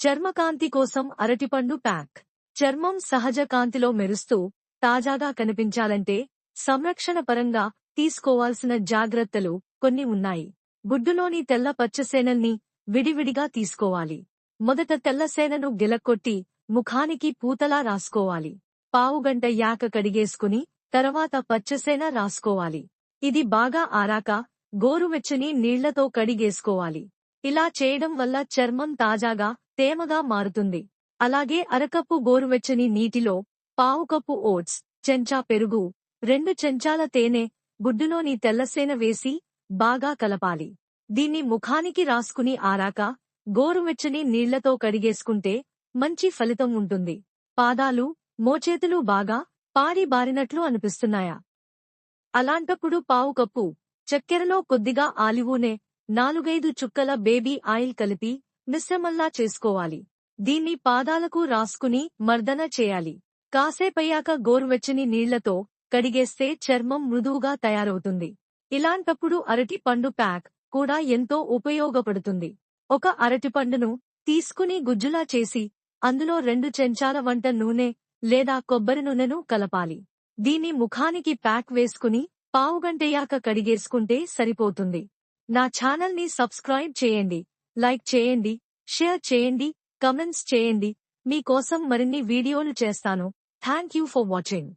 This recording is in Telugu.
చర్మకాంతి కోసం అరటిపండు ప్యాక్. చర్మం సహజ కాంతిలో మెరుస్తూ తాజాగా కనిపించాలంటే సంరక్షణ పరంగా తీసుకోవాల్సిన జాగ్రత్తలు కొన్ని ఉన్నాయి. గుడ్డులోని తెల్ల పచ్చసేనల్ని విడివిడిగా తీసుకోవాలి. మొదట తెల్లసేనను గిలక్కొట్టి ముఖానికి పూతలా రాసుకోవాలి. పావుగంట యాక కడిగేసుకుని తర్వాత పచ్చసేన రాసుకోవాలి. ఇది బాగా ఆరాక గోరువెచ్చని నీళ్ళతో కడిగేసుకోవాలి. ఇలా చేయడం వల్ల చర్మం తాజాగా తేమగా మారుతుంది. అలాగే అరకప్పు గోరువెచ్చని నీటిలో పావు కప్పు ఓట్స్ చెంచా పెరుగు రెండు చెంచాల తేనె గుడ్డులోని తెల్లసేన వేసి బాగా కలపాలి. దీన్ని ముఖానికి రాసుకుని ఆరాక గోరువెచ్చని నీళ్ళతో కడిగేసుకుంటే మంచి ఫలితం ఉంటుంది. పాదాలు మోచేతులు బాగా పాడి బారినట్లు అనిపిస్తున్నాయా? అలాంటప్పుడు పావు కప్పు చక్కెరలో కొద్దిగా ఆలివూనే నాలుగైదు చుక్కల బేబీ ఆయిల్ కలిపి మిశ్రమంలా చేసుకోవాలి. దీన్ని పాదాలకు రాసుకుని మర్దన చేయాలి. కాసేపయ్యాక గోరువెచ్చని నీళ్ళతో కడిగేస్తే చర్మం మృదువుగా తయారవుతుంది. ఇలాంటప్పుడు అరటి పండు ప్యాక్ కూడా ఎంతో ఉపయోగపడుతుంది. ఒక అరటిపండును తీసుకుని గుజ్జులా చేసి అందులో రెండు చెంచాల వంట నూనె లేదా కొబ్బరి నూనెను కలపాలి. దీన్ని ముఖానికి ప్యాక్ వేసుకుని పావుగంటయ్యాక కడిగేసుకుంటే సరిపోతుంది. నా ఛానల్ని సబ్స్క్రైబ్ చేయండి లైక్ చేయండి షేర్ చేయండి కమెంట్స్ చేయండి. మీకోసం మరిన్ని వీడియోలు చేస్తాను. Thank you for watching.